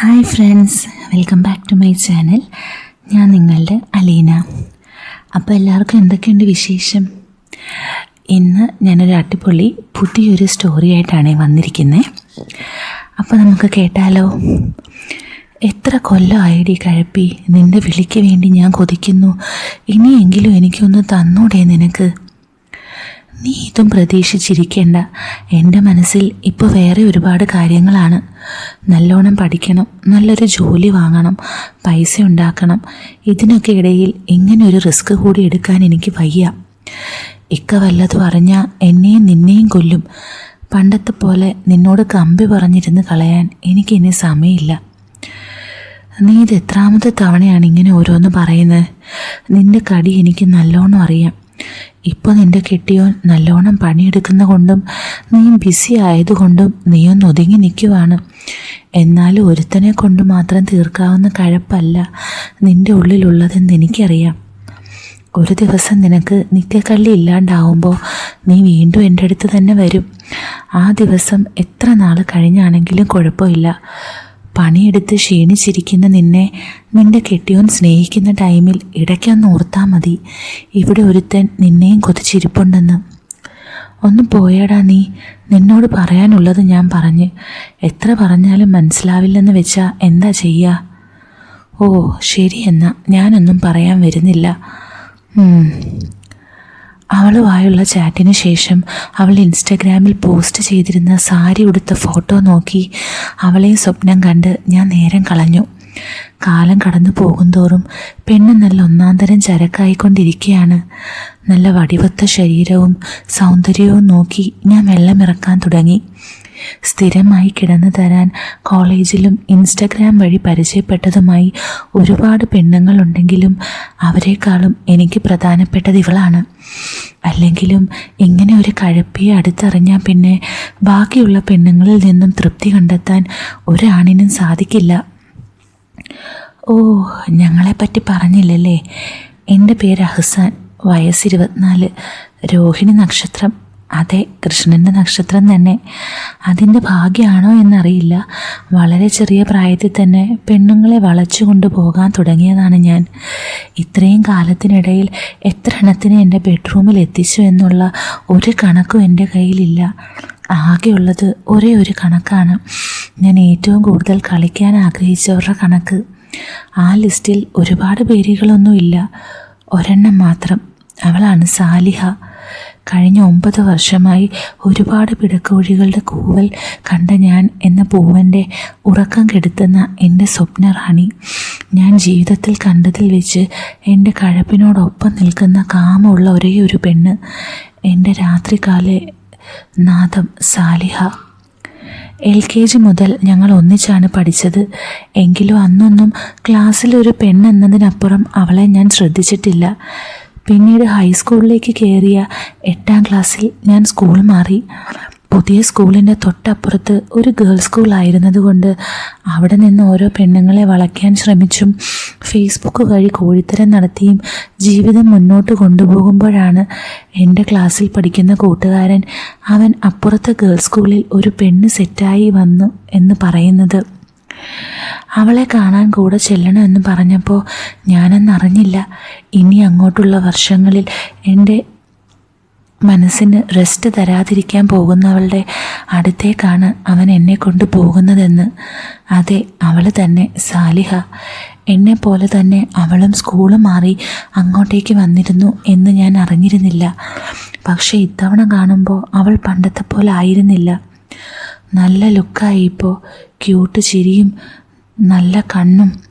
Hi friends welcome back to my channel. ഞാൻ നിങ്ങളുടെ അലീന. അപ്പോൾ എല്ലാവർക്കും എന്തൊക്കെയുണ്ട് വിശേഷം? ഇന്ന് ഞാനൊരു അടിപൊളി പുതിയൊരു സ്റ്റോറി ആയിട്ടാണ് വന്നിരിക്കുന്നത് അപ്പോൾ നമുക്ക് കേട്ടാലോ? എത്ര കൊല്ലം ഐഡി കഴപ്പി? നിന്റെ വിളിക്ക് വേണ്ടി ഞാൻ കൊതിക്കുന്നു. ഇനിയെങ്കിലും എനിക്കൊന്ന് തന്നൂടെ നിനക്ക്? നീ ഇതും പ്രതീക്ഷിച്ചിരിക്കേണ്ട. എന്റെ മനസ്സിൽ ഇപ്പോൾ വേറെ ഒരുപാട് കാര്യങ്ങളാണ്. നല്ലോണം പഠിക്കണം നല്ലൊരു ജോലി വാങ്ങണം പൈസ ഉണ്ടാക്കണം. ഇതിനൊക്കെ ഇടയിൽ ഇങ്ങനൊരു റിസ്ക് കൂടി എടുക്കാൻ എനിക്ക് വയ്യ. ഇക്ക വല്ലതും അറിഞ്ഞാൽ എന്നെയും നിന്നെയും കൊല്ലും. പണ്ടത്തെ പോലെ നിന്നോട് കമ്പി പറഞ്ഞിരുന്ന് കളയാൻ എനിക്കിനി സമയമില്ല. നീ ഇത് എത്രാമത്തെ തവണയാണ് ഇങ്ങനെ ഓരോന്ന് പറയുന്നത്? നിന്റെ കടി എനിക്ക് നല്ലോണം അറിയാം. ഇപ്പോൾ നിന്റെ കെട്ടിയോൻ നല്ലോണം പണിയെടുക്കുന്ന കൊണ്ടും നീ ബിസി ആയതുകൊണ്ടും നീ ഒന്ന് ഒതുങ്ങി നിൽക്കുവാണ് എന്നാലും ഒരുത്തനെ കൊണ്ട് മാത്രം തീർക്കാവുന്ന കഴപ്പല്ല നിന്റെ ഉള്ളിലുള്ളതെന്ന് എനിക്കറിയാം. ഒരു ദിവസം നിനക്ക് നിത്യക്കള്ളി ഇല്ലാണ്ടാവുമ്പോൾ നീ വീണ്ടും എന്റെ അടുത്ത് തന്നെ വരും. ആ ദിവസം എത്ര നാൾ കഴിഞ്ഞാണെങ്കിലും കുഴപ്പമില്ല. പണിയെടുത്ത് ക്ഷീണിച്ചിരിക്കുന്ന നിന്നെ നിന്റെ കെട്ടിയോൻ സ്നേഹിക്കുന്ന ടൈമിൽ ഇടയ്ക്കൊന്ന് ഓർത്താൽ മതി. ഇവിടെ ഒരുത്തൻ നിന്നെയും കൊതിച്ചിരിപ്പുണ്ടെന്ന്. ഒന്ന് പോയടാ നീ. നിന്നോട് പറയാനുള്ളത് ഞാൻ പറഞ്ഞ്. എത്ര പറഞ്ഞാലും മനസ്സിലാവില്ലെന്ന് വെച്ചാൽ എന്താ ചെയ്യുക ഓ ശരി എന്നാ. ഞാനൊന്നും പറയാൻ വരുന്നില്ല. അവളുമായുള്ള ചാറ്റിന് ശേഷം അവൾ ഇൻസ്റ്റഗ്രാമിൽ പോസ്റ്റ് ചെയ്തിരുന്ന സാരി ഉടുത്ത ഫോട്ടോ നോക്കി അവളെ സ്വപ്നം കണ്ട് ഞാൻ നേരം കളഞ്ഞു. കാലം കടന്നു പോകുന്തോറും പെണ്ണ് നല്ല ഒന്നാന്തരം ചരക്കായിക്കൊണ്ടിരിക്കുകയാണ് നല്ല വടിവത്ത ശരീരവും സൗന്ദര്യവും നോക്കി ഞാൻ വെള്ളമിറക്കാൻ തുടങ്ങി. സ്ഥിരമായി കിടന്നു തരാൻ കോളേജിലും ഇൻസ്റ്റഗ്രാം വഴി പരിചയപ്പെട്ടതുമായി ഒരുപാട് പെണ്ണുങ്ങളുണ്ടെങ്കിലും അവരെക്കാളും എനിക്ക് പ്രധാനപ്പെട്ടത് ഇവളാണ്. അല്ലെങ്കിലും ഇങ്ങനെ ഒരു കഴപ്പിയെ അടുത്തറിഞ്ഞാൽ പിന്നെ ബാക്കിയുള്ള പെണ്ണുങ്ങളിൽ നിന്നും തൃപ്തി കണ്ടെത്താൻ ഒരാണിനും സാധിക്കില്ല. ഓ ഞങ്ങളെപ്പറ്റി പറഞ്ഞില്ലല്ലേ? എന്റെ പേര് അഹ്സാൻ. വയസ്സ് ഇരുപത്തിനാല്. രോഹിണി നക്ഷത്രം. അതെ കൃഷ്ണന്റെ നക്ഷത്രം തന്നെ. അതിന്റെ ഭാഗ്യമാണോ എന്നറിയില്ല. വളരെ ചെറിയ പ്രായത്തിൽ തന്നെ പെണ്ണുങ്ങളെ വളച്ചു കൊണ്ടുപോകാൻ തുടങ്ങിയതാണ് ഞാൻ. ഇത്രയും കാലത്തിനിടയിൽ എത്ര എണ്ണത്തിന് എന്റെ ബെഡ്റൂമിൽ എത്തിച്ചു എന്നുള്ള ഒരു കണക്കും എന്റെ കയ്യിലില്ല. ആകെയുള്ളത് ഒരേ ഒരു കണക്കാണ്. ഞാൻ ഏറ്റവും കൂടുതൽ കളിക്കാൻ ആഗ്രഹിച്ചവരുടെ കണക്ക്. ആ ലിസ്റ്റിൽ ഒരുപാട് പേരുകളൊന്നുമില്ല. ഒരെണ്ണം മാത്രം. അവളാണ് സാലിഹ. കഴിഞ്ഞ ഒമ്പത് വർഷമായി ഒരുപാട് പിടക്കോഴികളുടെ കൂവൽ കണ്ട ഞാൻ എന്ന പൂവന്റെ ഉറക്കം കെടുത്തുന്ന എന്റെ സ്വപ്നറാണി. ഞാൻ ജീവിതത്തിൽ കണ്ടതിൽ വെച്ച് എന്റെ കഴപ്പിനോടൊപ്പം നിൽക്കുന്ന കാമുള്ള ഒരേ ഒരു പെണ്ണ്. എന്റെ രാത്രികാല നാദം സാലിഹ. എൽ കെ ജി മുതൽ ഞങ്ങൾ ഒന്നിച്ചാണ് പഠിച്ചത്. എങ്കിലും അന്നൊന്നും ക്ലാസ്സിൽ ഒരു പെണ്ണെന്നതിനപ്പുറം അവളെ ഞാൻ ശ്രദ്ധിച്ചിട്ടില്ല. പിന്നീട് ഹൈസ്കൂളിലേക്ക് കയറിയ എട്ടാം ക്ലാസ്സിൽ ഞാൻ സ്കൂൾ മാറി. പുതിയ സ്കൂളിന്റെ തൊട്ടപ്പുറത്ത് ഒരു ഗേൾസ് സ്കൂളായിരുന്നതുകൊണ്ട് അവിടെ നിന്ന് ഓരോ പെണ്ണുങ്ങളെ വളയ്ക്കാൻ ശ്രമിച്ചും ഫേസ്ബുക്ക് വഴി കോഴിത്തരം നടത്തിയും ജീവിതം മുന്നോട്ട് കൊണ്ടുപോകുമ്പോഴാണ് എന്റെ ക്ലാസ്സിൽ പഠിക്കുന്ന കൂട്ടുകാരൻ അവൻ അപ്പുറത്തെ ഗേൾസ് സ്കൂളിൽ ഒരു പെണ്ണ് സെറ്റായി വന്നു എന്ന് പറയുന്നത്. അവളെ കാണാൻ കൂടെ ചെല്ലണമെന്ന് പറഞ്ഞപ്പോൾ ഞാനെന്നറിഞ്ഞില്ല. ഇനി അങ്ങോട്ടുള്ള വർഷങ്ങളിൽ എന്റെ മനസ്സിന് റെസ്റ്റ് തരാതിരിക്കാൻ പോകുന്നവളുടെ അടുത്തേക്കാണ് അവൻ എന്നെ കൊണ്ട് പോകുന്നതെന്ന്. അതെ അവൾ തന്നെ സാലിഹ. എന്നെ പോലെ തന്നെ അവളും സ്കൂൾ മാറി അങ്ങോട്ടേക്ക് വന്നിരുന്നു എന്ന് ഞാൻ അറിഞ്ഞിരുന്നില്ല. പക്ഷേ ഇത്തവണ കാണുമ്പോൾ അവൾ പണ്ടത്തെ പോലെ ആയിരുന്നില്ല. നല്ല ലുക്കായി ഇപ്പോൾ ക്യൂട്ട് ചിരിയും നല്ല കണ്ണും.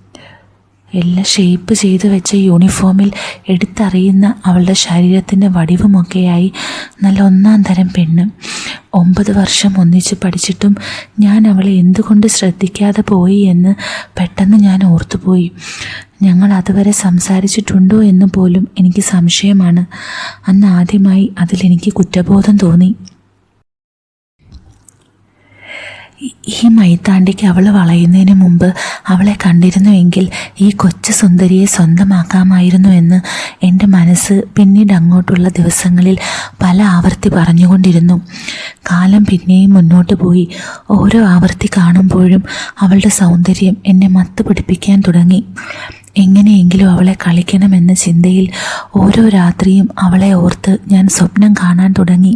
എല്ലാം ഷേപ്പ് ചെയ്ത് വെച്ച യൂണിഫോമിൽ എടുത്തറിയുന്ന അവളുടെ ശരീരത്തിന്റെ വടിവുമൊക്കെയായി. നല്ല ഒന്നാം തരം പെണ്ണ്. ഒമ്പത് വർഷം ഒന്നിച്ച് പഠിച്ചിട്ടും ഞാൻ അവളെ എന്തുകൊണ്ട് ശ്രദ്ധിക്കാതെ പോയി എന്ന് പെട്ടെന്ന് ഞാൻ ഓർത്തുപോയി. ഞങ്ങൾ അതുവരെ സംസാരിച്ചിട്ടുണ്ടോ എന്ന് പോലും എനിക്ക് സംശയമാണ്. അന്ന് ആദ്യമായി അതിലെനിക്ക് കുറ്റബോധം തോന്നി. ഈ- മൈത്താണ്ടിക്ക് അവൾ വളയുന്നതിന് മുമ്പ് അവളെ കണ്ടിരുന്നുവെങ്കിൽ ഈ കൊച്ചു സുന്ദരിയെ സ്വന്തമാക്കാമായിരുന്നു എന്ന് എന്റെ മനസ്സ് പിന്നീട് അങ്ങോട്ടുള്ള ദിവസങ്ങളിൽ പല ആവർത്തി പറഞ്ഞുകൊണ്ടിരുന്നു. കാലം പിന്നെയും മുന്നോട്ട് പോയി. ഓരോ ആവർത്തി കാണുമ്പോഴും അവളുടെ സൗന്ദര്യം എന്നെ മത്ത് പിടിപ്പിക്കാൻ തുടങ്ങി. എങ്ങനെയെങ്കിലും അവളെ കളിക്കണമെന്ന ചിന്തയിൽ ഓരോ രാത്രിയും അവളെ ഓർത്ത് ഞാൻ സ്വപ്നം കാണാൻ തുടങ്ങി.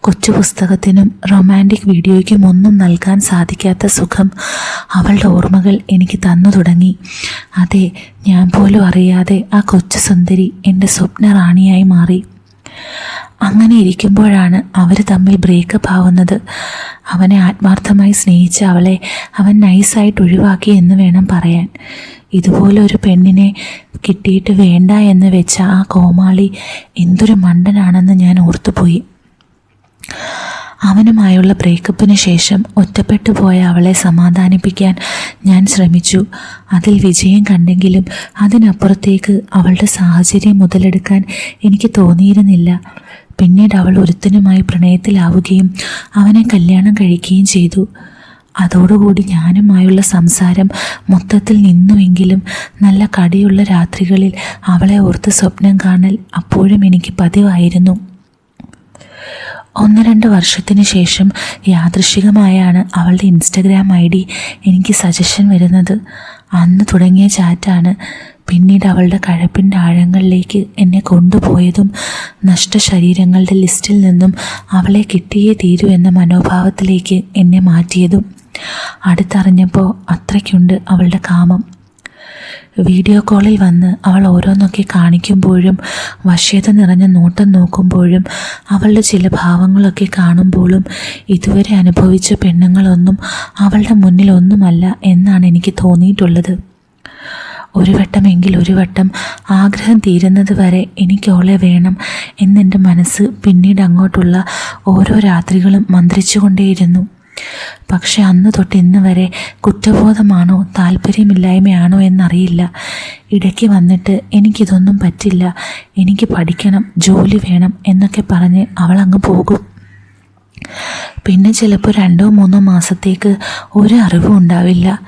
കൊച്ചു പുസ്തകത്തിനും റൊമാന്റിക് വീഡിയോയ്ക്കും ഒന്നും നൽകാൻ സാധിക്കാത്ത സുഖം അവളുടെ ഓർമ്മകൾ എനിക്ക് തന്നു തുടങ്ങി. അതെ ഞാൻ പോലും അറിയാതെ ആ കൊച്ചു സുന്ദരി എന്റെ സ്വപ്ന റാണിയായി മാറി. അങ്ങനെ ഇരിക്കുമ്പോഴാണ് അവർ തമ്മിൽ ബ്രേക്കപ്പ് ആവുന്നത്. അവനെ ആത്മാർത്ഥമായി സ്നേഹിച്ച അവളെ അവൻ നൈസായിട്ട് ഒഴിവാക്കി എന്ന് വേണം പറയാൻ. ഇതുപോലെ ഒരു പെണ്ണിനെ കിട്ടിയിട്ട് വേണ്ട എന്ന് വെച്ച ആ കോമാളി എന്തൊരു മണ്ടനാണെന്ന് ഞാൻ ഓർത്തുപോയി. അവനുമായുള്ള ബ്രേക്കപ്പിന് ശേഷം ഒറ്റപ്പെട്ടു പോയ അവളെ സമാധാനിപ്പിക്കാൻ ഞാൻ ശ്രമിച്ചു. അതിൽ വിജയം കണ്ടെങ്കിലും അതിനപ്പുറത്തേക്ക് അവളുടെ സാഹചര്യം മുതലെടുക്കാൻ എനിക്ക് തോന്നിയിരുന്നില്ല. പിന്നീട് അവൾ ഒരുത്തനുമായി പ്രണയത്തിലാവുകയും അവനെ കല്യാണം കഴിക്കുകയും ചെയ്തു. അതോടുകൂടി ഞാനുമായുള്ള സംസാരം മൊത്തത്തിൽ നിന്നുവെങ്കിലും നല്ല കടിയുള്ള രാത്രികളിൽ അവളെ ഓർത്ത് സ്വപ്നം കാണൽ അപ്പോഴും എനിക്ക് പതിവായിരുന്നു. ഒന്ന് രണ്ട് വർഷത്തിന് ശേഷം യാദൃശികമായാണ് അവളുടെ ഇൻസ്റ്റഗ്രാം ഐ ഡി എനിക്ക് സജഷൻ വരുന്നത്. അന്ന് തുടങ്ങിയ ചാറ്റാണ് പിന്നീട് അവളുടെ കഴപ്പിന്റെ ആഴങ്ങളിലേക്ക് എന്നെ കൊണ്ടുപോയതും നഷ്ട ശരീരങ്ങളുടെ ലിസ്റ്റിൽ നിന്നും അവളെ കിട്ടിയേ തീരൂ എന്ന മനോഭാവത്തിലേക്ക് എന്നെ മാറ്റിയതും. അടുത്തറിഞ്ഞപ്പോൾ അത്രയ്ക്കുണ്ട് അവളുടെ കാമം. വീഡിയോ കോളിൽ വന്ന് അവൾ ഓരോന്നൊക്കെ കാണിക്കുമ്പോഴും വശ്യത നിറഞ്ഞ നോട്ടം നോക്കുമ്പോഴും അവളുടെ ചില ഭാവങ്ങളൊക്കെ കാണുമ്പോഴും ഇതുവരെ അനുഭവിച്ച പെണ്ണുങ്ങളൊന്നും അവളുടെ മുന്നിൽ ഒന്നുമല്ല എന്നാണ് എനിക്ക് തോന്നിയിട്ടുള്ളത്. ഒരു വട്ടമെങ്കിൽ ഒരു വട്ടം ആഗ്രഹം തീരുന്നത് വരെ എനിക്ക് അവളെ വേണം എന്നെന്റെ മനസ്സ് പിന്നീട് അങ്ങോട്ടുള്ള ഓരോ രാത്രികളും മന്ത്രിച്ചുകൊണ്ടേയിരുന്നു. പക്ഷെ അന്ന് തൊട്ട് ഇന്ന് വരെ കുറ്റബോധമാണോ താല്പര്യമില്ലായ്മയാണോ എന്നറിയില്ല. ഇടയ്ക്ക് വന്നിട്ട് എനിക്കിതൊന്നും പറ്റില്ല. എനിക്ക് പഠിക്കണം ജോലി വേണം എന്നൊക്കെ പറഞ്ഞ് അവളങ്ങ് പോകും. പിന്നെ ചിലപ്പോൾ രണ്ടോ മൂന്നോ മാസത്തേക്ക് ഒരു അറിവും ഉണ്ടാവില്ല.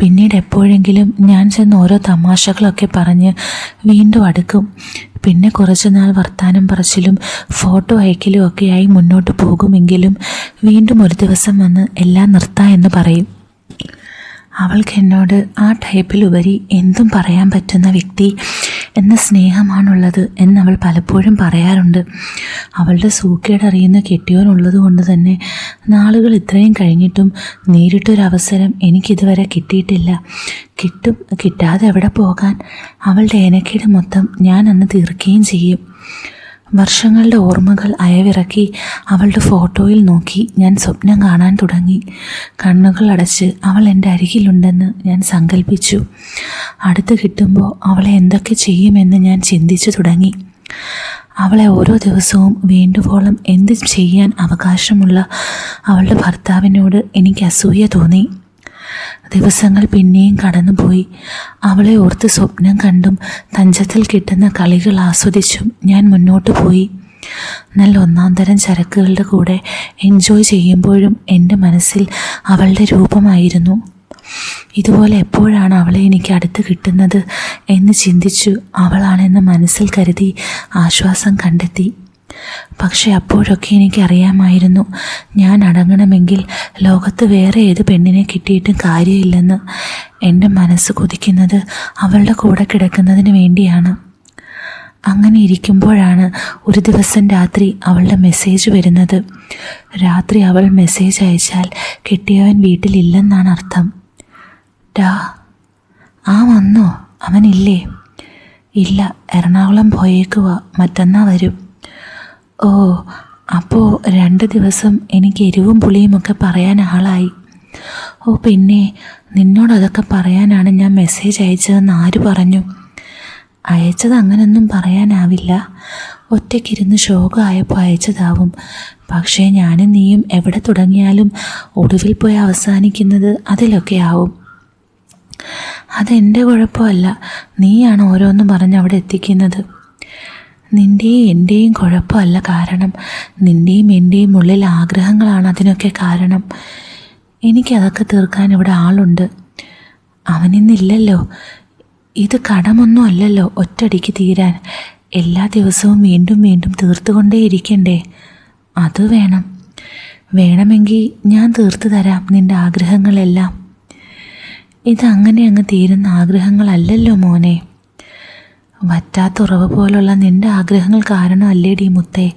പിന്നീട് എപ്പോഴെങ്കിലും ഞാൻ ചെന്ന് ഓരോ തമാശകളൊക്കെ പറഞ്ഞ് വീണ്ടും അടുക്കും. പിന്നെ കുറച്ച് നാൾ വർത്താനം പറച്ചിലും ഫോട്ടോ അയക്കലും ഒക്കെയായി മുന്നോട്ട് പോകുമെങ്കിലും വീണ്ടും ഒരു ദിവസം വന്ന് എല്ലാം നിർത്താം എന്ന് പറയും. അവൾക്ക് എന്നോട് ആ ടൈപ്പിലുപരി എന്തും പറയാൻ പറ്റുന്ന വ്യക്തി എന്ന സ്നേഹമാണുള്ളത് എന്നവൾ പലപ്പോഴും പറയാറുണ്ട്. അവളുടെ സൂക്കേടറിയുന്ന കെട്ടിയോനുള്ളത് കൊണ്ട് തന്നെ നാളുകൾ ഇത്രയും കഴിഞ്ഞിട്ടും നേരിട്ടൊരവസരം എനിക്കിതുവരെ കിട്ടിയിട്ടില്ല. കിട്ടും കിട്ടാതെ എവിടെ പോകാൻ? അവളുടെ ഏനക്കേട് മൊത്തം ഞാൻ അന്ന് തീർക്കുകയും ചെയ്യും. വർഷങ്ങളുടെ ഓർമ്മകൾ അയവിറക്കി അവളുടെ ഫോട്ടോയിൽ നോക്കി ഞാൻ സ്വപ്നം കാണാൻ തുടങ്ങി. കണ്ണുകൾ അടച്ച് അവൾ എന്റെ അരികിലുണ്ടെന്ന് ഞാൻ സങ്കല്പിച്ചു അടുത്ത് കിട്ടുമ്പോൾ അവളെ എന്തൊക്കെ ചെയ്യുമെന്ന് ഞാൻ ചിന്തിച്ചു തുടങ്ങി. അവളെ ഓരോ ദിവസവും വേണ്ടുവോളം എന്ത് ചെയ്യാൻ അവകാശമുള്ള അവളുടെ ഭർത്താവിനോട് എനിക്ക് അസൂയ തോന്നി. ദിവസങ്ങൾ പിന്നെയും കടന്നുപോയി. അവളെ ഓർത്ത് സ്വപ്നം കണ്ടും തഞ്ചത്തിൽ കിട്ടുന്ന കളികൾ ആസ്വദിച്ചും ഞാൻ മുന്നോട്ട് പോയി. നല്ല ഒന്നാം തരം ചരക്കുകളുടെ കൂടെ എൻജോയ് ചെയ്യുമ്പോഴും എന്റെ മനസ്സിൽ അവളുടെ രൂപമായിരുന്നു. ഇതുപോലെ എപ്പോഴാണ് അവളെ എനിക്ക് അടുത്ത് കിട്ടുന്നത് എന്ന് ചിന്തിച്ചു അവളാണെന്ന് മനസ്സിൽ കരുതി ആശ്വാസം കണ്ടെത്തി. പക്ഷെ അപ്പോഴൊക്കെ എനിക്കറിയാമായിരുന്നു. ഞാൻ അടങ്ങണമെങ്കിൽ ലോകത്ത് വേറെ ഏത് പെണ്ണിനെ കിട്ടിയിട്ടും കാര്യമില്ലെന്ന്. എന്റെ മനസ്സ് കൊതിക്കുന്നത് അവളുടെ കൂടെ കിടക്കുന്നതിന് വേണ്ടിയാണ്. അങ്ങനെ ഇരിക്കുമ്പോഴാണ് ഒരു ദിവസം രാത്രി അവളുടെ മെസ്സേജ് വരുന്നത്. രാത്രി അവൾ മെസ്സേജ് അയച്ചാൽ കിട്ടിയവൻ വീട്ടിലില്ലെന്നാണ് അർത്ഥം. ഡാ ആ വന്നോ? അവനില്ലേ? ഇല്ല എറണാകുളം പോയേക്കുവാ മറ്റന്നാ വരും. ഓ അപ്പോൾ രണ്ട് ദിവസം എനിക്ക് എരിവും പുളിയും ഒക്കെ പറയാൻ ആളായി. ഓ പിന്നെ നിന്നോട് അതൊക്കെ പറയാനാണ് ഞാൻ മെസ്സേജ് അയച്ചതെന്ന് ആര് പറഞ്ഞു? അയച്ചത് അങ്ങനൊന്നും പറയാനാവില്ല. ഒറ്റയ്ക്കിരുന്ന് ശോകമായപ്പോൾ അയച്ചതാവും. പക്ഷേ ഞാനും നീയും എവിടെ തുടങ്ങിയാലും ഒടുവിൽ പോയി അവസാനിക്കുന്നത് അതിലൊക്കെ ആവും. അതെന്റെ കുഴപ്പമല്ല. നീയാണ് ഓരോന്നും പറഞ്ഞ് അവിടെ എത്തിക്കുന്നത്. നിന്റെയും എന്റെയും കുഴപ്പമല്ല കാരണം നിന്റെയും എന്റെയും ഉള്ളിൽ ആഗ്രഹങ്ങളാണ് അതിനൊക്കെ കാരണം. എനിക്കതൊക്കെ തീർക്കാൻ ഇവിടെ ആളുണ്ട്. അവനിന്നില്ലല്ലോ. ഇത് കടമൊന്നും അല്ലല്ലോ ഒറ്റടിക്ക് തീരാൻ. എല്ലാ ദിവസവും വീണ്ടും വീണ്ടും തീർത്തുകൊണ്ടേയിരിക്കണ്ടേ? അത് വേണം. വേണമെങ്കിൽ ഞാൻ തീർത്തു തരാം നിന്റെ ആഗ്രഹങ്ങളെല്ലാം. ഇതങ്ങനെ അങ്ങ് തീരുന്ന ആഗ്രഹങ്ങളല്ലല്ലോ മോനെ. വറ്റാത്ത ഉറവ് പോലുള്ള നിന്റെ ആഗ്രഹങ്ങൾ കാരണം അല്ലേടി മുത്തേ?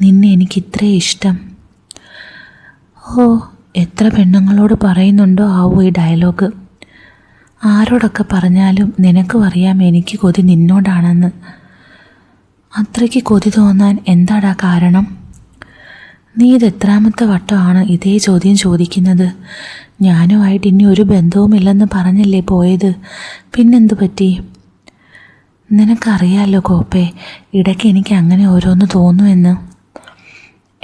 നിന്നെ എനിക്ക് ഇത്രേ ഇഷ്ടം. ഓ എത്ര പെണ്ണുങ്ങളോട് പറയുന്നുണ്ടോ ആവോ ഈ ഡയലോഗ്? ആരോടൊക്കെ പറഞ്ഞാലും നിനക്കും അറിയാം എനിക്ക് കൊതി നിന്നോടാണെന്ന്. അത്രയ്ക്ക് കൊതി തോന്നാൻ എന്താടാ കാരണം? നീ ഇത് എത്രാമത്തെ വട്ടമാണ് ഇതേ ചോദ്യം ചോദിക്കുന്നത്. ഞാനുമായിട്ട് ഇനി ഒരു ബന്ധവുമില്ലെന്ന് പറഞ്ഞല്ലേ പോയത്. പിന്നെന്തു പറ്റി? നിനക്കറിയാലോ കോപ്പേ ഇടയ്ക്ക് എനിക്ക് അങ്ങനെ ഓരോന്ന് തോന്നുമെന്ന്.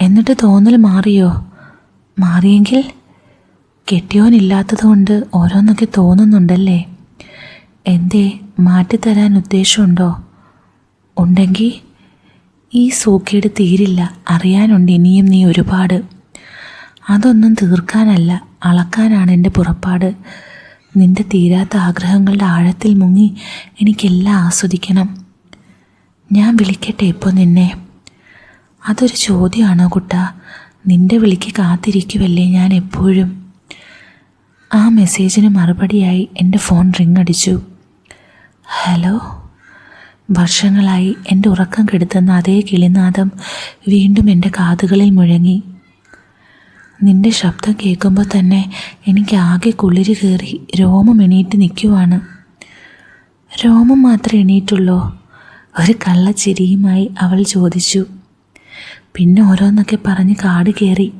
എന്നിട്ട് തോന്നൽ മാറിയോ? മാറിയെങ്കിൽ കെട്ടിയോനില്ലാത്തതുകൊണ്ട് ഓരോന്നൊക്കെ തോന്നുന്നുണ്ടല്ലേ? എന്തേ മാറ്റിത്തരാൻ ഉദ്ദേശമുണ്ടോ? ഉണ്ടെങ്കിൽ ഈ സൂക്കേട് തീരില്ല അറിയാനുണ്ട് ഇനിയും നീ ഒരുപാട്. അതൊന്നും തീർക്കാനല്ല അളക്കാനാണ് എന്റെ പുറപ്പാട്. നിന്റെ തീരാത്ത ആഗ്രഹങ്ങളുടെ ആഴത്തിൽ മുങ്ങി എനിക്കെല്ലാം ആസ്വദിക്കണം. ഞാൻ വിളിക്കട്ടെ ഇപ്പോൾ നിന്നെ. അതൊരു ചോദ്യമാണോ കുട്ട? നിന്റെ വിളിക്ക് കാത്തിരിക്കുവല്ലേ ഞാൻ എപ്പോഴും? ആ മെസ്സേജിന് മറുപടിയായി എന്റെ ഫോൺ റിങ് അടിച്ചു. ഹലോ? വർഷങ്ങളായി എന്റെ ഉറക്കം കെടുത്തുന്ന അതേ കിളിനാദം വീണ്ടും എന്റെ കാതുകളിൽ മുഴങ്ങി. നിന്റെ ശബ്ദം കേൾക്കുമ്പോൾ തന്നെ എനിക്ക് ആകെ കുളിര് കയറി രോമം എണീറ്റ് നിൽക്കുവാണ് രോമം മാത്രം എണീറ്റുള്ളോ. ഒരു കള്ളച്ചിരിയുമായി അവൾ ചോദിച്ചു. പിന്നെ ഓരോന്നൊക്കെ പറഞ്ഞ് കാട് കയറി.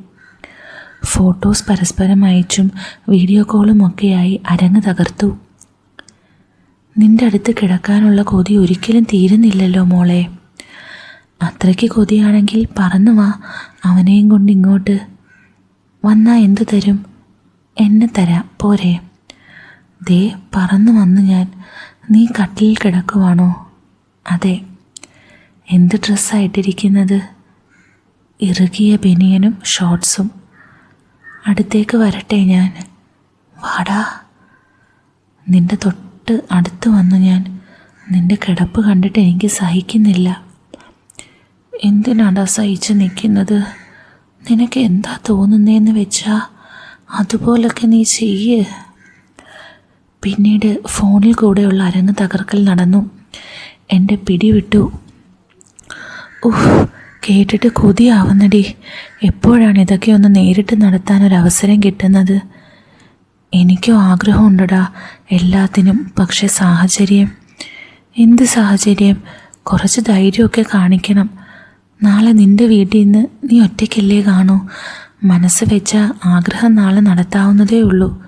ഫോട്ടോസ് പരസ്പരം അയച്ചും വീഡിയോ കോളും ഒക്കെയായി അരങ്ങ് തകർത്തു. നിന്റെ അടുത്ത് കിടക്കാനുള്ള കൊതി ഒരിക്കലും തീരുന്നില്ലല്ലോ മോളെ. അത്രയ്ക്ക് കൊതിയാണെങ്കിൽ പറന്നു വാ അവനെയും കൊണ്ട് ഇങ്ങോട്ട്. വന്നാ എന്തു തരും? എന്നെ തരാം പോരെ. ദേ പറന്നു വന്നു ഞാൻ. നീ കട്ടിലിൽ കിടക്കുവാണോ? അതെ. എന്ത് ഡ്രസ്സായിട്ടിരിക്കുന്നത്? ഇറുകിയ ബനിയനും ഷോർട്ട്സും അടുത്തേക്ക് വരട്ടെ ഞാൻ. വാടാ. നിന്റെ തൊട്ട് അടുത്ത് വന്നു ഞാൻ. നിന്റെ കിടപ്പ് കണ്ടിട്ട് എനിക്ക് സഹിക്കുന്നില്ല. എന്തിനാടാ സഹിച്ച് നിൽക്കുന്നത്? നിനക്ക് എന്താ തോന്നുന്നതെന്ന് വെച്ചാ അതുപോലൊക്കെ നീ ചെയ്യ്. പിന്നീട് ഫോണിൽ കൂടെയുള്ള അരങ്ങ് തകർക്കൽ നടന്നു. എന്റെ പിടി വിട്ടു ഉഫ് കേട്ടിട്ട് കൊതിയാവുന്നടി. എപ്പോഴാണ് ഇതൊക്കെ ഒന്ന് നേരിട്ട് നടത്താൻ ഒരു അവസരം കിട്ടുന്നത്? എനിക്കും ആഗ്രഹമുണ്ടടാ. എല്ലാത്തിനും പക്ഷേ സാഹചര്യം. എന്ത് സാഹചര്യം? കുറച്ച് ധൈര്യമൊക്കെ കാണിക്കണം. നാളെ നിന്റെ വീട്ടിൽ നിന്ന് നീ ഒറ്റയ്ക്കല്ലേ കാണൂ? മനസ്സ് വെച്ച ആഗ്രഹം നാളെ നടത്താവുന്നതേ ഉള്ളൂ.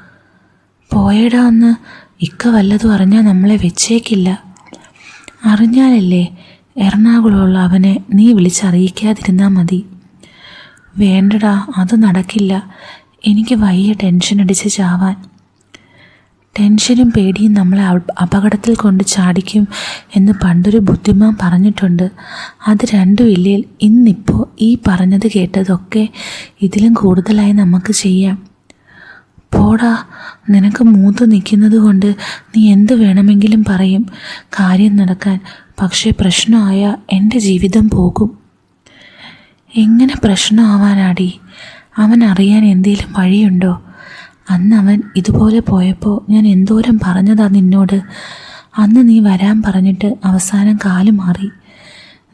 പോയടാ ഒന്ന്. ഇക്ക വല്ലതും അറിഞ്ഞാൽ നമ്മളെ വെച്ചേക്കില്ല. അറിഞ്ഞാലല്ലേ എറണാകുളമുള്ള അവനെ നീ വിളിച്ചറിയിക്കാതിരുന്നാൽ മതി. വേണ്ടടാ അത് നടക്കില്ല. എനിക്ക് വയ്യ ടെൻഷൻ അടിച്ച് ചാവാൻ. ടെൻഷനും പേടിയും നമ്മളെ അപകടത്തിൽ കൊണ്ട് ചാടിക്കും എന്ന് പണ്ടൊരു ബുദ്ധിമാൻ പറഞ്ഞിട്ടുണ്ട്. അത് രണ്ടും ഇല്ലേൽ ഇന്നിപ്പോൾ ഈ പറഞ്ഞത് കേട്ടതൊക്കെ ഇതിലും കൂടുതലായി നമുക്ക് ചെയ്യാം. പോടാ നിനക്ക് മൂത്ത് നിൽക്കുന്നത് കൊണ്ട് നീ എന്ത് വേണമെങ്കിലും പറയും. കാര്യം നടക്കാൻ പക്ഷേ പ്രശ്നമായ എന്റെ ജീവിതം പോകും. എങ്ങനെ പ്രശ്നമാവാനാടി? അവൻ അറിയാൻ എന്തേലും വഴിയുണ്ടോ? അന്ന് അവൻ ഇതുപോലെ പോയപ്പോൾ ഞാൻ എന്തോരം പറഞ്ഞതാ നിന്നോട്? അന്ന് നീ വരാൻ പറഞ്ഞിട്ട് അവസാനം കാൽ മാറി.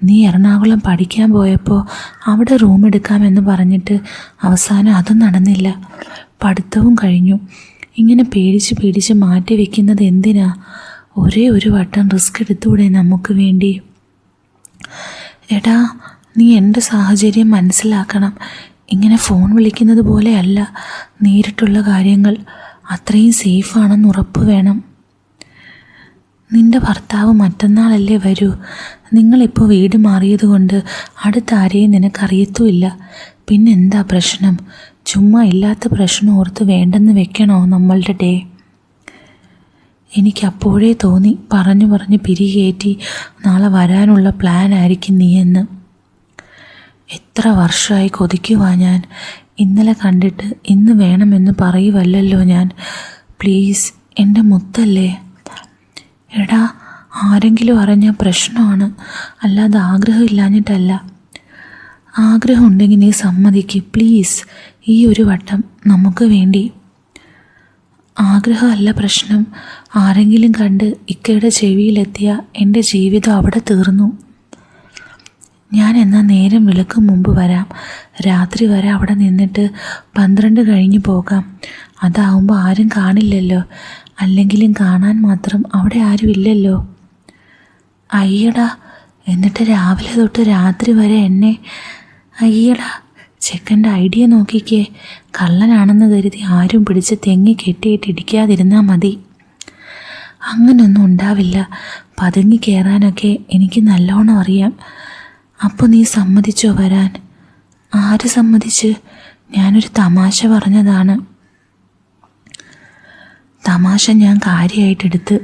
നീ എറണാകുളം പഠിക്കാൻ പോയപ്പോൾ അവിടെ റൂം എടുക്കാമെന്ന് പറഞ്ഞിട്ട് അവസാനം അതും നടന്നില്ല. പഠിത്തവും കഴിഞ്ഞു. ഇങ്ങനെ പേടിച്ച് പേടിച്ച് മാറ്റി വെക്കുന്നത് എന്തിനാ? ഒരേ ഒരു വട്ടം റിസ്ക് എടുത്തൂടെ നമുക്ക് വേണ്ടി. എടാ നീ എന്റെ സാഹചര്യം മനസ്സിലാക്കണം. ഇങ്ങനെ ഫോൺ വിളിക്കുന്നത് പോലെയല്ല. നേരിട്ടുള്ള കാര്യങ്ങൾ അത്രയും സേഫാണെന്ന് ഉറപ്പ് വേണം. നിന്റെ ഭർത്താവ് മറ്റന്നാളല്ലേ വരൂ? നിങ്ങളിപ്പോൾ വീട് മാറിയതുകൊണ്ട് അടുത്ത ആരെയും നിനക്കറിയത്തുമില്ല. പിന്നെന്താ പ്രശ്നം? ചുമ്മാ ഇല്ലാത്ത പ്രശ്നം ഓർത്ത് വേണ്ടെന്ന് വെക്കണോ നമ്മളുടെ ഡേ? എനിക്കപ്പോഴേ തോന്നി. പറഞ്ഞു പറഞ്ഞ് പിരികേറ്റി നാളെ വരാനുള്ള പ്ലാൻ ആയിരിക്കും നീയെന്ന്. എത്ര വർഷമായി കൊതിക്കുവാ ഞാൻ. ഇന്നലെ കണ്ടിട്ട് ഇന്ന് വേണമെന്ന് പറയുവല്ലല്ലോ ഞാൻ. പ്ലീസ് എന്റെ മുത്തല്ലേ. എടാ ആരെങ്കിലും അറിഞ്ഞ പ്രശ്നമാണ്. അല്ലാതെ ആഗ്രഹം ഇല്ലാഞ്ഞിട്ടല്ല ആഗ്രഹം ഉണ്ടെങ്കിൽ നീ സമ്മതിക്ക്. പ്ലീസ് ഈ ഒരു വട്ടം നമുക്ക് വേണ്ടി. ആഗ്രഹമല്ല പ്രശ്നം. ആരെങ്കിലും കണ്ട് ഇക്കയുടെ ചെവിയിലെത്തിയ എന്റെ ജീവിതം അവിടെ തീർന്നു. ഞാൻ എന്നാൽ നേരം വിളക്കും മുമ്പ് വരാം. രാത്രി വരെ അവിടെ നിന്നിട്ട് പന്ത്രണ്ട് കഴിഞ്ഞു പോകാം. അതാവുമ്പോൾ ആരും കാണില്ലല്ലോ. അല്ലെങ്കിലും കാണാൻ മാത്രം അവിടെ ആരും ഇല്ലല്ലോ. അയ്യടാ എന്നിട്ട് രാവിലെ തൊട്ട് രാത്രി വരെ എന്നെ. അയ്യടാ ചെക്കന്റെ ഐഡിയ നോക്കിക്കേ. കള്ളനാണെന്ന് കരുതി ആരും പിടിച്ച് തെങ്ങി കെട്ടിയിട്ട് ഇടിക്കാതിരുന്നാൽ മതി. അങ്ങനൊന്നും ഉണ്ടാവില്ല. പതുങ്ങി കയറാനൊക്കെ എനിക്ക് നല്ലോണം അറിയാം. അപ്പോൾ നീ സമ്മതിച്ചോ വരാൻ? ആര് സമ്മതിച്ച്? ഞാനൊരു തമാശ പറഞ്ഞതാണ്. തമാശ ഞാൻ കാര്യമായിട്ടെടുത്ത്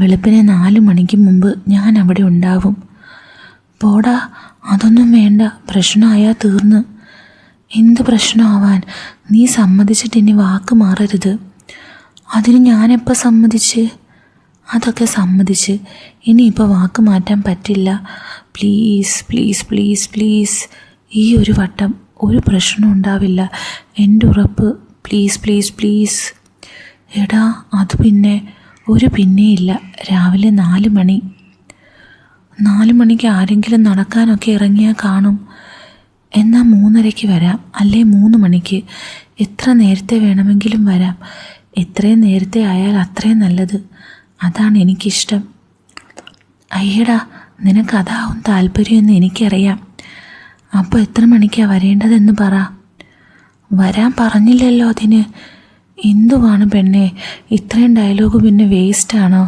വെളുപ്പിനെ നാല് മണിക്ക് മുമ്പ് ഞാൻ അവിടെ ഉണ്ടാവും. പോടാ അതൊന്നും വേണ്ട. പ്രശ്നമായാൽ തീർന്ന്. എന്ത് പ്രശ്നമാവാൻ? നീ സമ്മതിച്ചിട്ട് ഇനി വാക്ക് മാറരുത്. അതിന് ഞാനെപ്പോൾ സമ്മതിച്ച്? അതൊക്കെ സമ്മതിച്ച്. ഇനിയിപ്പോൾ വാക്ക് മാറ്റാൻ പറ്റില്ല. പ്ലീസ് പ്ലീസ് പ്ലീസ് പ്ലീസ് ഈ ഒരു വട്ടം ഒരു പ്രശ്നം ഉണ്ടാവില്ല. എന്റെ ഉറപ്പ് പ്ലീസ് പ്ലീസ് പ്ലീസ് എടാ അത് പിന്നെ ഒരു പിന്നെയില്ല. രാവിലെ നാല് മണി. നാല് മണിക്ക് ആരെങ്കിലും നടക്കാനൊക്കെ ഇറങ്ങിയാൽ കാണും. എന്നാൽ മൂന്നരയ്ക്ക് വരാം അല്ലേ മൂന്ന് മണിക്ക്. എത്ര നേരത്തെ വേണമെങ്കിലും വരാം. എത്രയും നേരത്തെ ആയാൽ അത്രയും നല്ലത്. അതാണ് എനിക്കിഷ്ടം. അയ്യടാ നിനക്ക് അതാവും താല്പര്യമെന്ന് എനിക്കറിയാം. അപ്പോൾ എത്ര മണിക്കാണ് വരേണ്ടതെന്ന് പറ. വരാൻ പറഞ്ഞില്ലല്ലോ അതിന്. എന്തുവാണ് പെണ്ണെ? ഇത്രയും ഡയലോഗ് പിന്നെ വേസ്റ്റാണോ?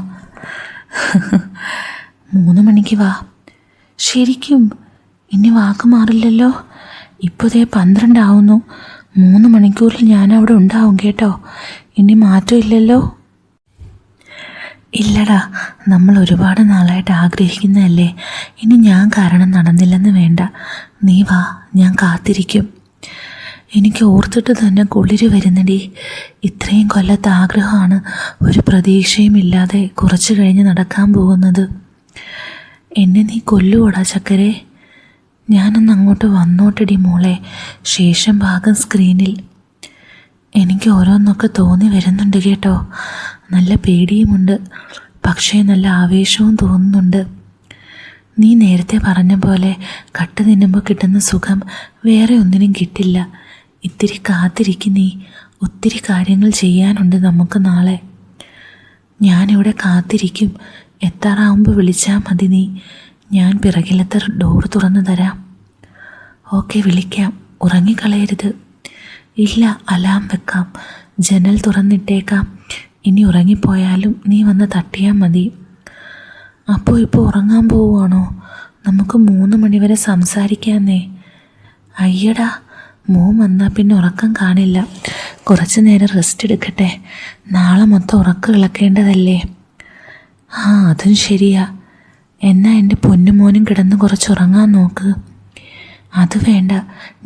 മൂന്ന് മണിക്ക് വാ. ശരിക്കും ഇനി വാക്ക് മാറില്ലല്ലോ? ഇപ്പോൾ ദേ പന്ത്രണ്ടാവുന്നു. മൂന്ന് മണിക്കൂറിൽ ഞാൻ അവിടെ ഉണ്ടാവും കേട്ടോ. ഇനി മാറ്റമില്ലല്ലോ? ഇല്ലടാ നമ്മൾ ഒരുപാട് നാളായിട്ട് ആഗ്രഹിക്കുന്നതല്ലേ. ഇനി ഞാൻ കാരണം നടന്നില്ലെന്ന് വേണ്ട. നീ വാ ഞാൻ കാത്തിരിക്കും. എനിക്ക് ഓർത്തിട്ട് തന്നെ കുളിര് വരുന്നടി. ഇത്രയും കൊല്ലത്തെ ആഗ്രഹമാണ്. ഒരു പ്രതീക്ഷയും ഇല്ലാതെ കുറച്ച് കഴിഞ്ഞ് നടക്കാൻ പോകുന്നത്. എന്നെ നീ കൊല്ലുവോടാ ചക്കരെ. ഞാനൊന്ന് അങ്ങോട്ട് വന്നോട്ടടി മോളെ. ശേഷം ഭാഗം സ്ക്രീനിൽ എനിക്ക് ഓരോന്നൊക്കെ തോന്നി വരുന്നുണ്ട് കേട്ടോ. നല്ല പേടിയുമുണ്ട്. പക്ഷേ നല്ല ആവേശവും തോന്നുന്നുണ്ട്. നീ നേരത്തെ പറഞ്ഞ പോലെ കട്ട് തിന്നുമ്പോൾ കിട്ടുന്ന സുഖം വേറെ ഒന്നിനും കിട്ടില്ല. ഇത്തിരി കാത്തിരിക്കും നീ. ഒത്തിരി കാര്യങ്ങൾ ചെയ്യാനുണ്ട് നമുക്ക് നാളെ. ഞാനിവിടെ കാത്തിരിക്കും. എത്താറാവുമ്പോൾ വിളിച്ചാൽ മതി നീ. ഞാൻ പിറകിലത്തെ ഡോർ തുറന്നു തരാം. ഓക്കെ വിളിക്കാം. ഉറങ്ങിക്കളയരുത്. ഇല്ല അലാം വെക്കാം. ജനൽ തുറന്നിട്ടേക്കാം. ഇനി ഉറങ്ങിപ്പോയാലും നീ വന്ന് തട്ടിയാൽ മതി. അപ്പോൾ ഇപ്പോൾ ഉറങ്ങാൻ പോവുകയാണോ? നമുക്ക് മൂന്ന് മണിവരെ സംസാരിക്കാന്നേ. അയ്യടാ മോൻ വന്നാൽ പിന്നെ ഉറക്കം കാണില്ല. കുറച്ച് നേരം റെസ്റ്റ് എടുക്കട്ടെ. നാളെ മൊത്തം ഉറക്കം ഇളക്കേണ്ടതല്ലേ? ആ അതും ശരിയാ. എന്നാ എന്റെ പൊന്നുമോനും കിടന്ന് കുറച്ച് ഉറങ്ങാൻ നോക്ക്. അത് വേണ്ട.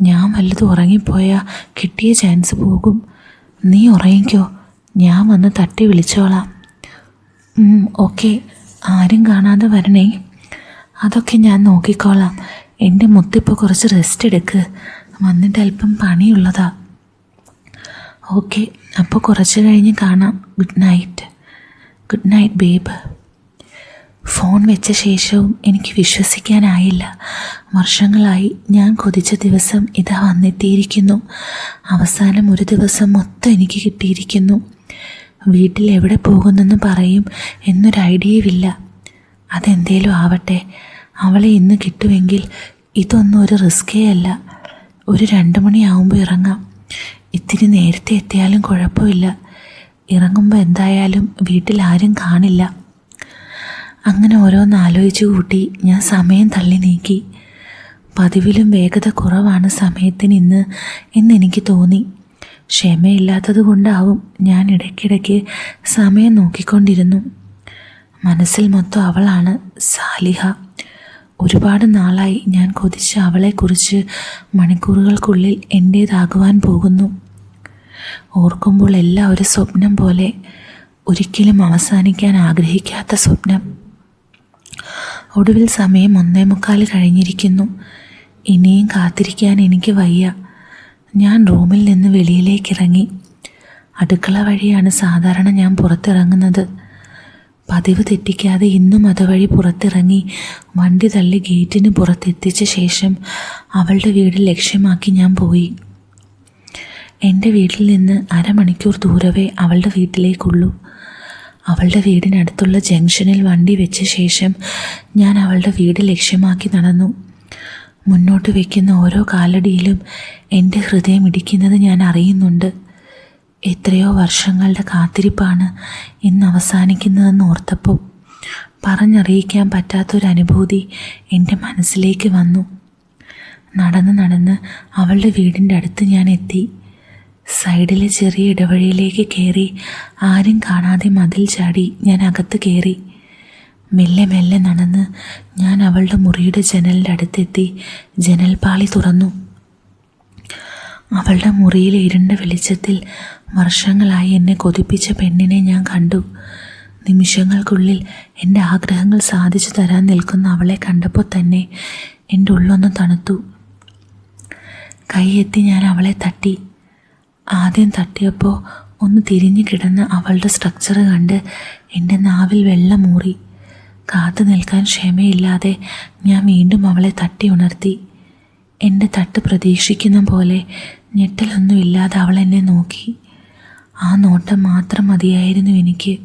ഞാൻ വല്ലതും ഉറങ്ങിപ്പോയാൽ കിട്ടിയ ചാൻസ് പോകും. നീ ഉറങ്ങിക്കോ. ഞാൻ വന്ന് തട്ടി വിളിച്ചോളാം. ഓക്കെ. ആരും കാണാതെ വരണേ. അതൊക്കെ ഞാൻ നോക്കിക്കോളാം. എന്റെ മുത്തിപ്പോൾ കുറച്ച് റെസ്റ്റ് എടുക്ക്. വന്നിട്ട് അല്പം പണിയുള്ളതാ. ഓക്കെ അപ്പോൾ കുറച്ച് കഴിഞ്ഞ് കാണാം. Good night good night babe phone വെച്ച ശേഷവും എനിക്ക് വിശ്വസിക്കാനായില്ല. വർഷങ്ങളായി ഞാൻ കൊതിച്ച ദിവസം ഇതാ വന്നെത്തിയിരിക്കുന്നു. അവസാനം ഒരു ദിവസം മൊത്തം എനിക്ക് കിട്ടിയിരിക്കുന്നു. വീട്ടിൽ എവിടെ പോകുന്നെന്ന് പറയും എന്നൊരു ഐഡിയയുമില്ല. അതെന്തേലും ആവട്ടെ. അവളെ ഇന്ന് കിട്ടുമെങ്കിൽ ഇതൊന്നും ഒരു റിസ്കേ അല്ല. ഒരു രണ്ട് മണിയാവുമ്പോൾ ഇറങ്ങാം. ഇത്തിരി നേരത്തെ എത്തിയാലും കുഴപ്പമില്ല. ഇറങ്ങുമ്പോൾ എന്തായാലും വീട്ടിൽ ആരും കാണില്ല. അങ്ങനെ ഓരോന്ന് ആലോചിച്ച് കൂട്ടി ഞാൻ സമയം തള്ളി നീക്കി. പതിവിലും വേഗത കുറവാണ് സമയത്തിന് ഇന്ന് എന്നെനിക്ക് തോന്നി. ക്ഷമയില്ലാത്തത് കൊണ്ടാവും ഞാൻ ഇടയ്ക്കിടയ്ക്ക് സമയം നോക്കിക്കൊണ്ടിരുന്നു. മനസ്സിൽ മൊത്തം അവളാണ് സാലിഹ. ഒരുപാട് നാളായി ഞാൻ കൊതിച്ച അവളെക്കുറിച്ച് മണിക്കൂറുകൾക്കുള്ളിൽ എന്റേതാകുവാൻ പോകുന്നു. ഓർക്കുമ്പോൾ എല്ലാം ഒരു സ്വപ്നം പോലെ ഒരിക്കലും അവസാനിക്കാൻ ആഗ്രഹിക്കാത്ത സ്വപ്നം. ഒടുവിൽ സമയം ഒന്നേ മുക്കാൽ കഴിഞ്ഞിരിക്കുന്നു. ഇനിയും കാത്തിരിക്കാൻ എനിക്ക് വയ്യ. ഞാൻ റൂമിൽ നിന്ന് വെളിയിലേക്ക് ഇറങ്ങി അടുക്കള വഴിയാണ് സാധാരണ ഞാൻ പുറത്തിറങ്ങുന്നത്. പതിവ് തെറ്റിക്കാതെ ഇന്നും അതുവഴി പുറത്തിറങ്ങി വണ്ടി തള്ളി ഗേറ്റിന് പുറത്തെത്തിച്ച ശേഷം അവളുടെ വീട് ലക്ഷ്യമാക്കി ഞാൻ പോയി. എന്റെ വീട്ടിൽ നിന്ന് അരമണിക്കൂർ ദൂരവേ അവളുടെ വീട്ടിലേക്കുള്ളൂ. അവളുടെ വീടിനടുത്തുള്ള ജംഗ്ഷനിൽ വണ്ടി വെച്ച ശേഷം ഞാൻ അവളുടെ വീട് ലക്ഷ്യമാക്കി നടന്നു. മുന്നോട്ട് വയ്ക്കുന്ന ഓരോ കാലടിയിലും എന്റെ ഹൃദയം ഇടിക്കുന്നത് ഞാൻ അറിയുന്നുണ്ട്. എത്രയോ വർഷങ്ങളുടെ കാത്തിരിപ്പാണ് ഇന്ന് അവസാനിക്കുന്നതെന്ന് ഓർത്തപ്പോൾ പറഞ്ഞറിയിക്കാൻ പറ്റാത്തൊരനുഭൂതി എന്റെ മനസ്സിലേക്ക് വന്നു. നടന്ന് നടന്ന് അവളുടെ വീടിന്റെ അടുത്ത് ഞാൻ എത്തി. സൈഡിലെ ചെറിയ ഇടവഴിയിലേക്ക് കയറി ആരും കാണാതെ മതിൽ ചാടി ഞാൻ അകത്ത് കയറി. മെല്ലെ മെല്ലെ നടന്ന് ഞാൻ അവളുടെ മുറിയുടെ ജനലിന്റെ അടുത്തെത്തി ജനൽപാളി തുറന്നു. അവളുടെ മുറിയിലെ ഇരുണ്ട വെളിച്ചത്തിൽ വർഷങ്ങളായി എന്നെ കൊതിപ്പിച്ച പെണ്ണിനെ ഞാൻ കണ്ടു. നിമിഷങ്ങൾക്കുള്ളിൽ എന്റെ ആഗ്രഹങ്ങൾ സാധിച്ചു തരാൻ നിൽക്കുന്ന അവളെ കണ്ടപ്പോൾ തന്നെ എന്റെ ഉള്ളൊന്ന് തണുത്തു. കൈയെത്തി ഞാൻ അവളെ തട്ടി. ആദ്യം തട്ടിയപ്പോൾ ഒന്ന് തിരിഞ്ഞു കിടന്ന അവളുടെ സ്ട്രക്ചർ കണ്ട് എന്റെ നാവിൽ വെള്ളം മൂറി കാത്തു നിൽക്കാൻ ക്ഷമയില്ലാതെ ഞാൻ വീണ്ടും അവളെ തട്ടി ഉണർത്തി. എന്റെ തട്ട് പ്രതീക്ഷിക്കുന്ന പോലെ ഞെട്ടലൊന്നുമില്ലാതെ അവൾ എന്നെ നോക്കി. ആ നോട്ടം മാത്രം മതിയായിരുന്നു എനിക്ക്.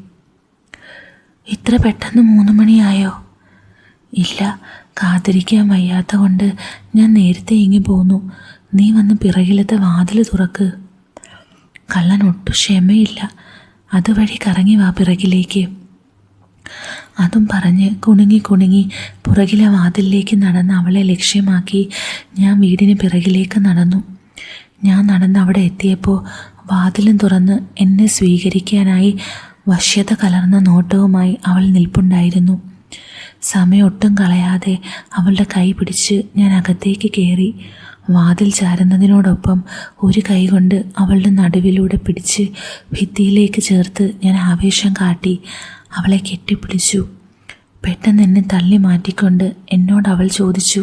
ഇത്ര പെട്ടെന്ന് മൂന്ന് മണിയായോ? ഇല്ല കാത്തിരിക്കാൻ വയ്യാത്ത കൊണ്ട് ഞാൻ നേരത്തെ ഇങ്ങി പോന്നു. നീ വന്ന് പിറകിലത്തെ വാതിൽ തുറക്ക്. കള്ളൻ ഒട്ടും ക്ഷമയില്ല. അതുവഴി കറങ്ങി വാ പിറകിലേക്ക്. അതും പറഞ്ഞ് കുണുങ്ങി കുണുങ്ങി പുറകിലെ വാതിലിലേക്ക് നടന്ന് അവളെ ലക്ഷ്യമാക്കി ഞാൻ വീടിന് പിറകിലേക്ക് നടന്നു. ഞാൻ നടന്ന് അവിടെ എത്തിയപ്പോൾ വാതിലും തുറന്ന് എന്നെ സ്വീകരിക്കാനായി വശ്യത കലർന്ന നോട്ടവുമായി അവൾ നിൽപ്പുണ്ടായിരുന്നു. സമയം ഒട്ടും കളയാതെ അവളുടെ കൈ പിടിച്ച് ഞാൻ അകത്തേക്ക് കയറി. വാതിൽ ചാരുന്നതിനോടൊപ്പം ഒരു കൈ കൊണ്ട് അവളുടെ നടുവിലൂടെ പിടിച്ച് ഭിത്തിയിലേക്ക് ചേർത്ത് ഞാൻ ആവേശം കാട്ടി. അവളെ കെട്ടിപ്പിടിച്ചു. പെട്ടെന്ന് എന്നെ തള്ളി മാറ്റിക്കൊണ്ട് എന്നോട് അവൾ ചോദിച്ചു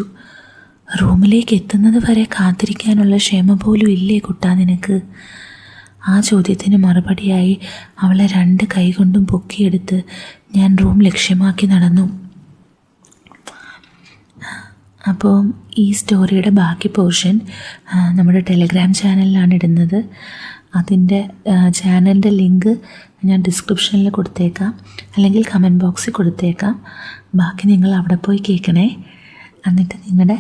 റൂമിലേക്ക് എത്തുന്നത് വരെ കാത്തിരിക്കാനുള്ള ക്ഷമ പോലും ഇല്ലേ കുട്ടാ നിനക്ക്? ആ ചോദ്യത്തിന് മറുപടിയായി അവളെ രണ്ട് കൈകൊണ്ടും പൊക്കിയെടുത്ത് ഞാൻ റൂം ലക്ഷ്യമാക്കി നടന്നു. അപ്പോൾ ഈ സ്റ്റോറിയുടെ ബാക്കി പോർഷൻ നമ്മുടെ ടെലിഗ്രാം ചാനലിലാണ് ഇടുന്നത്. അതിന്റെ ചാനലിന്റെ ലിങ്ക് ഞാൻ ഡിസ്ക്രിപ്ഷനിൽ കൊടുത്തേക്കാം. അല്ലെങ്കിൽ കമന്റ് ബോക്സിൽ കൊടുത്തേക്കാം. ബാക്കി നിങ്ങൾ അവിടെ പോയി കേൾക്കണേ. എന്നിട്ട് നിങ്ങളുടെ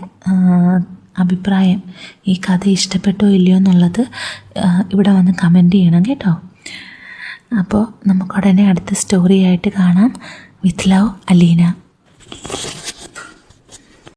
അഭിപ്രായം ഈ കഥ ഇഷ്ടപ്പെട്ടോ ഇല്ലയോ എന്നുള്ളത് ഇവിടെ വന്ന് കമന്റ് ചെയ്യണം കേട്ടോ. അപ്പോൾ നമുക്കുടനെ അടുത്ത സ്റ്റോറിയായിട്ട് കാണാം. With love Aleena.